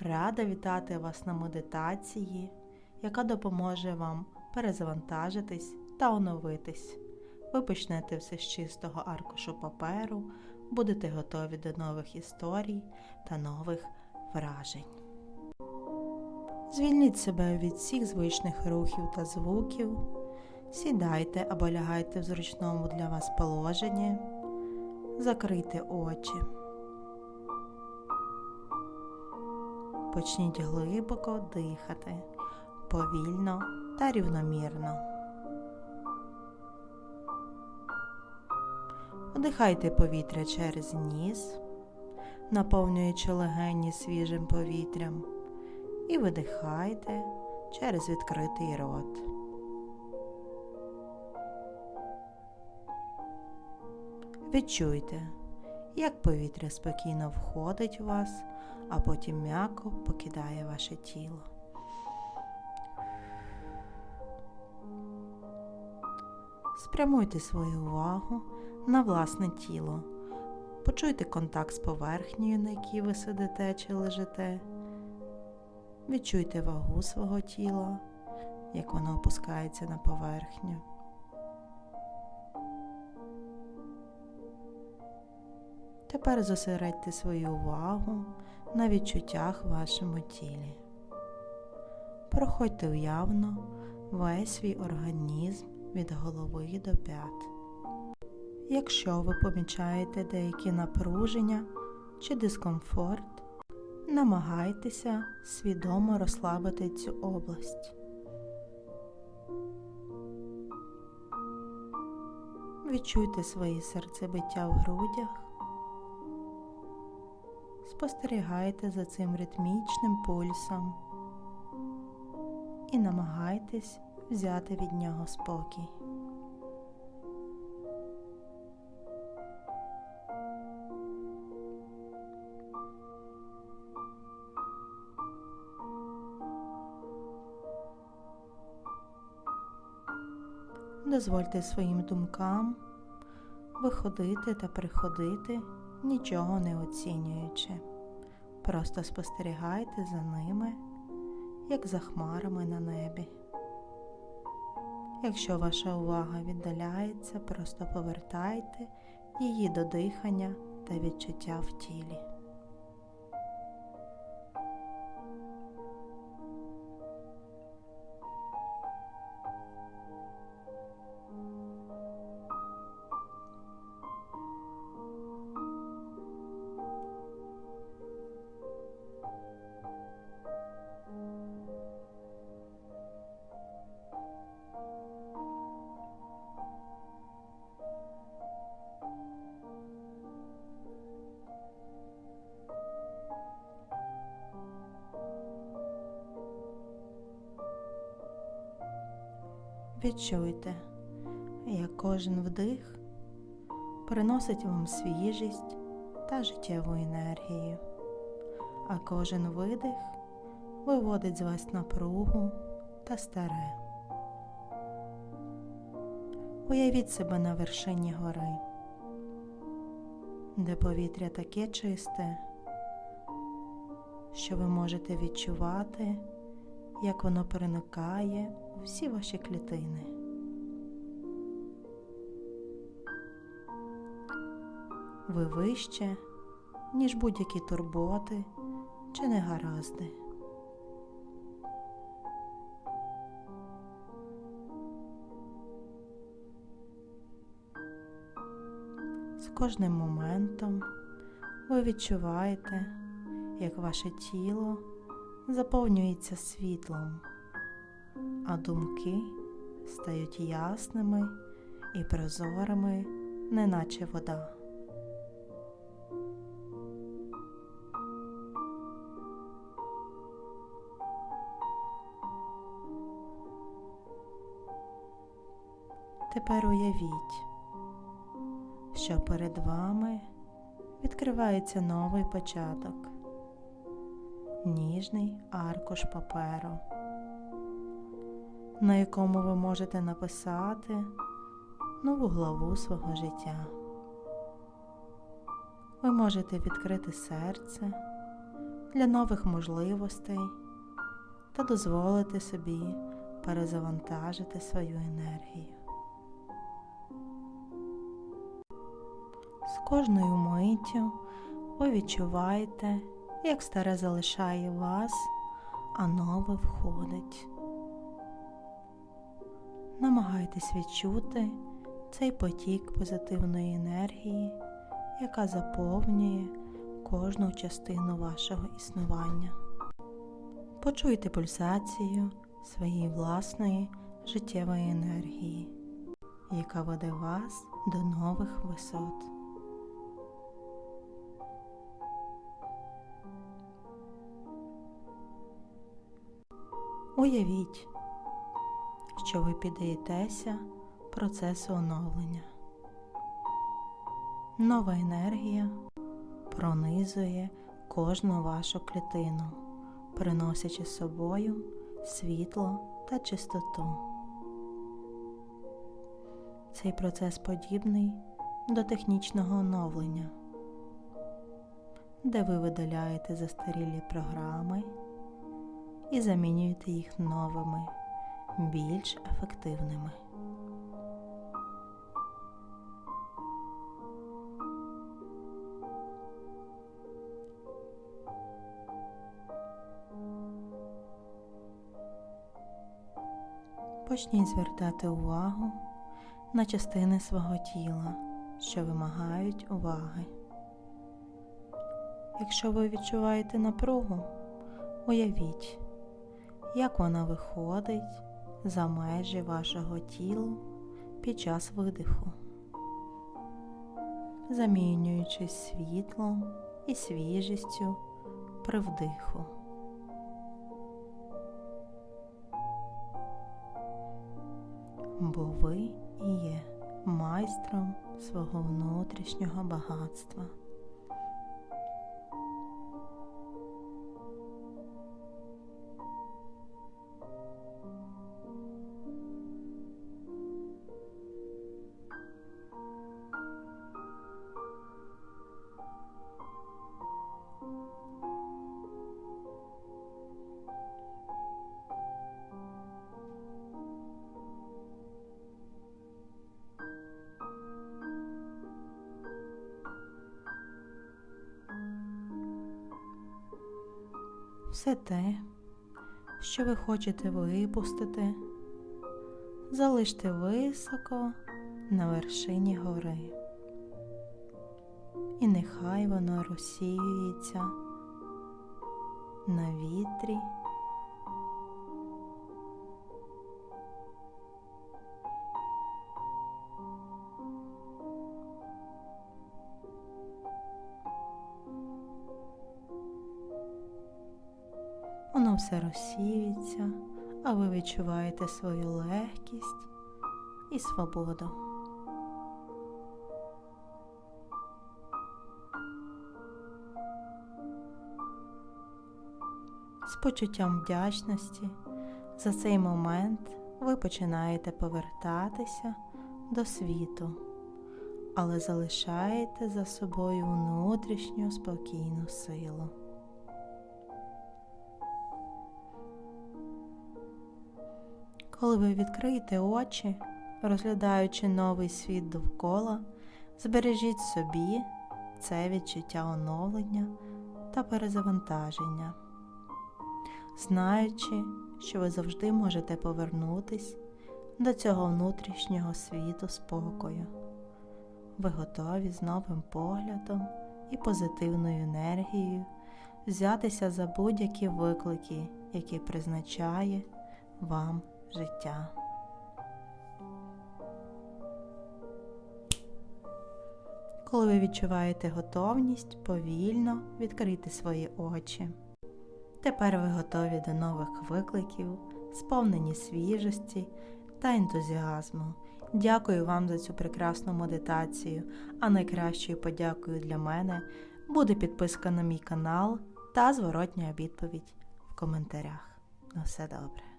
Рада вітати вас на медитації, яка допоможе вам перезавантажитись та оновитись. Ви почнете все з чистого аркушу паперу, будете готові до нових історій та нових вражень. Звільніть себе від всіх звичних рухів та звуків. Сідайте або лягайте в зручному для вас положенні. Закрийте очі. Почніть глибоко дихати, повільно та рівномірно. Вдихайте повітря через ніс, наповнюючи легені свіжим повітрям, і видихайте через відкритий рот. Відчуйте, як повітря спокійно входить у вас, а потім м'яко покидає ваше тіло. Спрямуйте свою увагу на власне тіло. Почуйте контакт з поверхнею, на якій ви сидите чи лежите. Відчуйте вагу свого тіла, як воно опускається на поверхню. Тепер зосередьте свою увагу на відчуттях в вашому тілі. Проходьте уявно весь свій організм від голови до п'ят. Якщо ви помічаєте деякі напруження чи дискомфорт, намагайтеся свідомо розслабити цю область. Відчуйте своє серцебиття в грудях. Спостерігайте за цим ритмічним пульсом і намагайтесь взяти від нього спокій. Дозвольте своїм думкам виходити та приходити, нічого не оцінюючи. Просто спостерігайте за ними, як за хмарами на небі. Якщо ваша увага віддаляється, просто повертайте її до дихання та відчуття в тілі. Відчуйте, як кожен вдих приносить вам свіжість та життєву енергію, а кожен видих виводить з вас напругу та старе. Уявіть себе на вершині гори, де повітря таке чисте, що ви можете відчувати, як воно проникає у всі ваші клітини. Ви вище, ніж будь-які турботи чи негаразди. З кожним моментом ви відчуваєте, як ваше тіло заповнюється світлом, а думки стають ясними і прозорими, неначе вода. Тепер уявіть, що перед вами відкривається новий початок, ніжний аркуш паперу, на якому ви можете написати нову главу свого життя. Ви можете відкрити серце для нових можливостей та дозволити собі перезавантажити свою енергію. З кожною миттю ви відчуваєте, як старе залишає вас, а нове входить. Намагайтесь відчути цей потік позитивної енергії, яка заповнює кожну частину вашого існування. Почуйте пульсацію своєї власної життєвої енергії, яка веде вас до нових висот. Уявіть, що ви піддаєтеся процесу оновлення. Нова енергія пронизує кожну вашу клітину, приносячи з собою світло та чистоту. Цей процес подібний до технічного оновлення, де ви видаляєте застарілі програми і замінюєте їх новими, більш ефективними. Почніть звертати увагу на частини свого тіла, що вимагають уваги. Якщо ви відчуваєте напругу, уявіть, як вона виходить за межі вашого тіла під час видиху, замінюючись світлом і свіжістю при вдиху. Бо ви і є майстром свого внутрішнього багатства. Все те, що ви хочете випустити, залиште високо на вершині гори. І нехай воно розсіюється на вітрі. Все розсіюється, а ви відчуваєте свою легкість і свободу. З почуттям вдячності за цей момент ви починаєте повертатися до світу, але залишаєте за собою внутрішню спокійну силу. Коли ви відкриєте очі, розглядаючи новий світ довкола, збережіть собі це відчуття оновлення та перезавантаження, знаючи, що ви завжди можете повернутись до цього внутрішнього світу спокою. Ви готові з новим поглядом і позитивною енергією взятися за будь-які виклики, які призначає вам життя. Коли ви відчуваєте готовність, повільно відкрити свої очі. Тепер ви готові до нових викликів, сповнені свіжості та ентузіазму. Дякую вам за цю прекрасну медитацію, а найкращою подякою для мене буде підписка на мій канал та зворотня відповідь в коментарях. На все добре.